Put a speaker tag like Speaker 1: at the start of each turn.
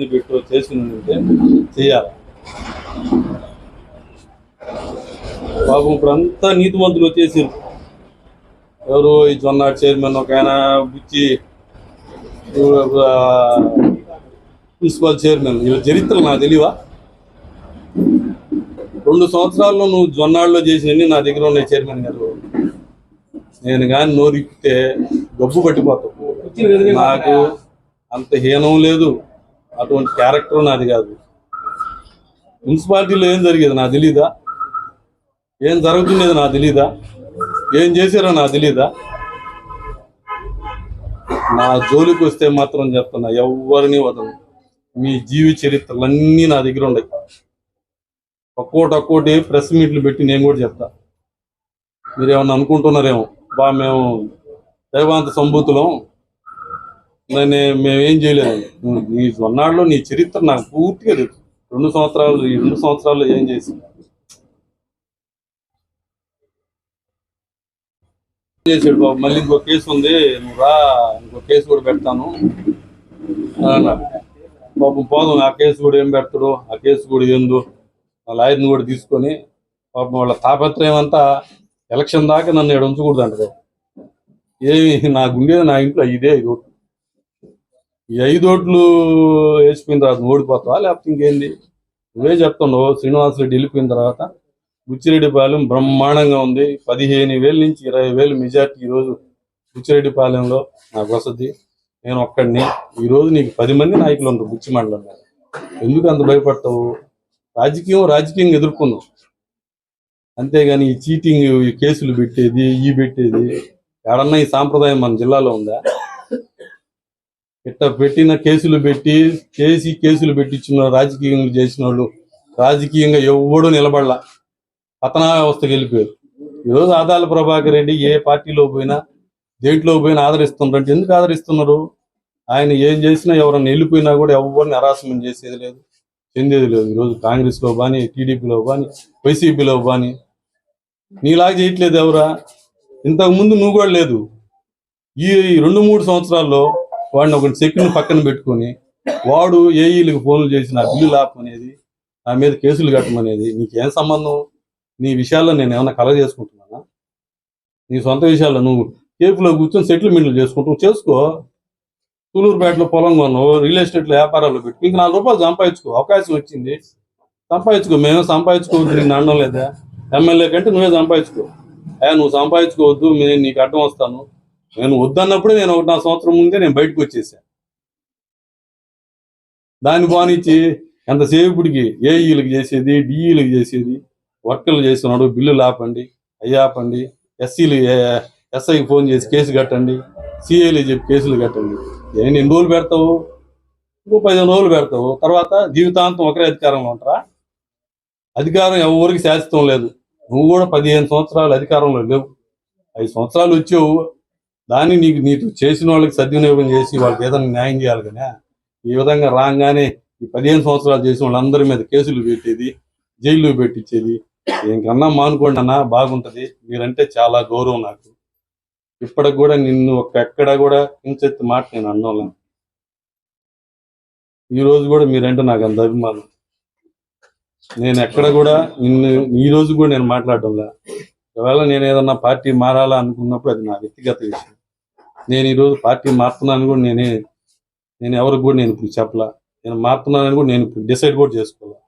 Speaker 1: ఇబ్బంది పెట్టు చేసి ఉంటే చేయాలి. పాపం ఇప్పుడు అంతా నీతిమంతులు వచ్చేసి ఎవరు ఈ జొన్నాడు చైర్మన్ ఒక ఆయన బుచ్చి ఆ, మున్సిపల్ చైర్మన్. వీళ్ళ చరిత్రలు నాకు తెలియవా? రెండు సంవత్సరాల్లో నువ్వు జొన్నాడులో చేసినవి నా దగ్గర ఉన్నాయి చైర్మన్ గారు. నేను కానీ నోరిప్పితే గబ్బు పట్టిపోతావు. నాకు అంత హీనం లేదు. అటువంటి క్యారెక్టర్ నాది కాదు. మున్సిపాలిటీలో ఏం జరిగేది నాకు తెలీదా? ఏం జరుగుతుండేది నాకు తెలీదా? ఏం చేశారో నాకు తెలీదా? నా జోలికి వస్తే మాత్రం చెప్తున్నా ఎవరిని వదలను. మీ జీవి చరిత్రలన్నీ నా దగ్గర ఉన్నాయి ఒక్కోటి ఒక్కోటి ప్రెస్ మీట్లు పెట్టి నేను కూడా చెప్తా. మీరు ఏమన్నా అనుకుంటున్నారేమో? బా మేము దైవాంత సంభూతులం. మేమేం చేయలేదు నీ సొన్నాళ్ళు నీ చరిత్ర నాకు పూర్తిగా తెలుసు. రెండు సంవత్సరాలు ఈ రెండు సంవత్సరాలు ఏం చేసి చేసాడు బాబు? మళ్ళీ ఇంకో కేసు ఉంది. నువ్వు రా ఇంకో కేసు కూడా పెడతాను. పాపం పోదు. ఆ కేసు కూడా ఏం పెడతాడు? ఆ కేసు కూడా ఏందో ఆ లాయర్ని కూడా తీసుకొని పాపం వాళ్ళ తాపత్రయం అంతా ఎలక్షన్ దాకా నన్ను ఇక్కడ ఉంచకూడదు అంటారు ఏమి నాకు ఉండేది నా ఇంట్లో ఇదే ఇది ఈ ఐదు ఓట్లు వేసిపోయిన తర్వాత ఓడిపోతావా? లేకపోతే ఇంకేంది? నువ్వే చెప్తున్నావు శ్రీనివాసరెడ్డి వెళ్ళిపోయిన తర్వాత బుచ్చిరెడ్డిపాలెం బ్రహ్మాండంగా ఉంది. పదిహేను వేల నుంచి ఇరవై వేలు మెజార్టీ ఈరోజు బుచ్చిరెడ్డిపాలెంలో నాకు వసతి. నేను ఒక్కడిని. ఈరోజు నీకు పది మంది నాయకులు ఉంటారు బుచ్చి మండలంలో ఎందుకు అంత భయపడతావు? రాజకీయం రాజకీయం ఎదుర్కొన్నావు. అంతేగాని ఈ చీటింగ్ ఈ కేసులు పెట్టేది ఈ పెట్టేది. ఎడన్నా ఈ సాంప్రదాయం మన జిల్లాలో ఉందా? ఇట్ట పెట్టిన కేసులు పెట్టి చేసి కేసులు పెట్టించిన రాజకీయంగా చేసిన వాళ్ళు రాజకీయంగా ఎవడూ నిలబడలా. పతనా వ్యవస్థకి వెళ్ళిపోయారు. ఈరోజు ఆదాల ప్రభాకర్ రెడ్డి ఏ పార్టీలో పోయినా దేంట్లో పోయినా ఆదరిస్తున్నారంటే ఎందుకు ఆదరిస్తున్నారు? ఆయన ఏం చేసినా ఎవరన్నా వెళ్ళిపోయినా కూడా ఎవరిని హరాస్మెంట్ చేసేది లేదు చెందేది లేదు. ఈరోజు కాంగ్రెస్లో కానీ టీడీపీలో కానీ వైసీపీలో కానీ నీలాగా చేయట్లేదు ఎవరా? ఇంతకు ముందు నువ్వు కూడా లేదు. ఈ రెండు మూడు సంవత్సరాల్లో వాడిని ఒక సెకండ్ పక్కన పెట్టుకొని వాడు ఏఈలకు ఫోన్లు చేసి నా బిల్లు లాపనేది నా మీద కేసులు కట్టమనేది నీకేం సంబంధం? నీ విషయాల్లో నేను ఏమైనా కలగ చేసుకుంటున్నానా? నీ సొంత విషయాల్లో నువ్వు కేపులో కూర్చొని సెటిల్మెంట్లు చేసుకుంటూ చేసుకో. తూలూరుపేటలో పొలం కొన్నావు రియల్ ఎస్టేట్లో వ్యాపారాలు పెట్టి. ఇంక నాలుగు రూపాయలు సంపాదించుకో. అవకాశం వచ్చింది. సంపాదించుకో. మేము సంపాదించుకోవద్దు నేను అనడం లేదా? ఎమ్మెల్యే కంటే నువ్వే సంపాదించుకో. అయ్యా నువ్వు సంపాదించుకోవద్దు నేను నీకు అడ్డం వస్తాను. నేను వద్దన్నప్పుడే నేను ఒక నా సంవత్సరం ముందే నేను బయటకు వచ్చేసాను. దాన్ని బానిచ్చి ఎంతసేపుడికి ఏఈలకు చేసేది డిఈలకు చేసేది వర్కర్లు చేస్తున్నాడు బిల్లులు ఆపండి అయ్యాపండి ఎస్సీలు ఎస్ఐకి ఫోన్ చేసి కేసు కట్టండి సిఐలు చెప్పి కేసులు కట్టండి. ఏంటి ఎన్ని రోజులు పెడతావు? ఇంకో పదిహేను రోజులు పెడతావు. తర్వాత జీవితాంతం ఒకరే అధికారంలో ఉంటారా? అధికారం ఎవరికి శాశ్వతం లేదు. నువ్వు కూడా పదిహేను సంవత్సరాలు అధికారంలో లేవు. ఐదు సంవత్సరాలు వచ్చావు. దాన్ని నీకు నీకు చేసిన వాళ్ళకి సద్వినియోగం చేసి వాళ్ళకి ఏదైనా న్యాయం చేయాలి కానీ ఈ విధంగా రాగానే ఈ పదిహేను సంవత్సరాలు చేసిన వాళ్ళందరి మీద కేసులు పెట్టేది జైల్లో పెట్టించేది. ఇంకన్నా మానుకోండి అన్న బాగుంటది. మీరంటే చాలా గౌరవం నాకు. ఇప్పటికి కూడా నిన్ను ఒక్క ఎక్కడ కూడా కించెత్తి మాట నేను అన్నోళ్ళం ఈ రోజు కూడా మీరంటే నాకు అంత అభిమానం. నేను ఎక్కడ కూడా నిన్ను ఈ రోజు కూడా నేను మాట్లాడడం లే ఒకవేళ నేను ఏదన్నా పార్టీ మారాలా అనుకున్నప్పుడు అది నా వ్యక్తిగత విషయం. నేను ఈ రోజు పార్టీ మారుతున్నాను కూడా నేనే నేను ఎవరికి కూడా నేను ఇప్పుడు చెప్పలా. నేను మారుతున్నానని కూడా నేను ఇప్పుడు డిసైడ్ కూడా చేసుకోవాలి.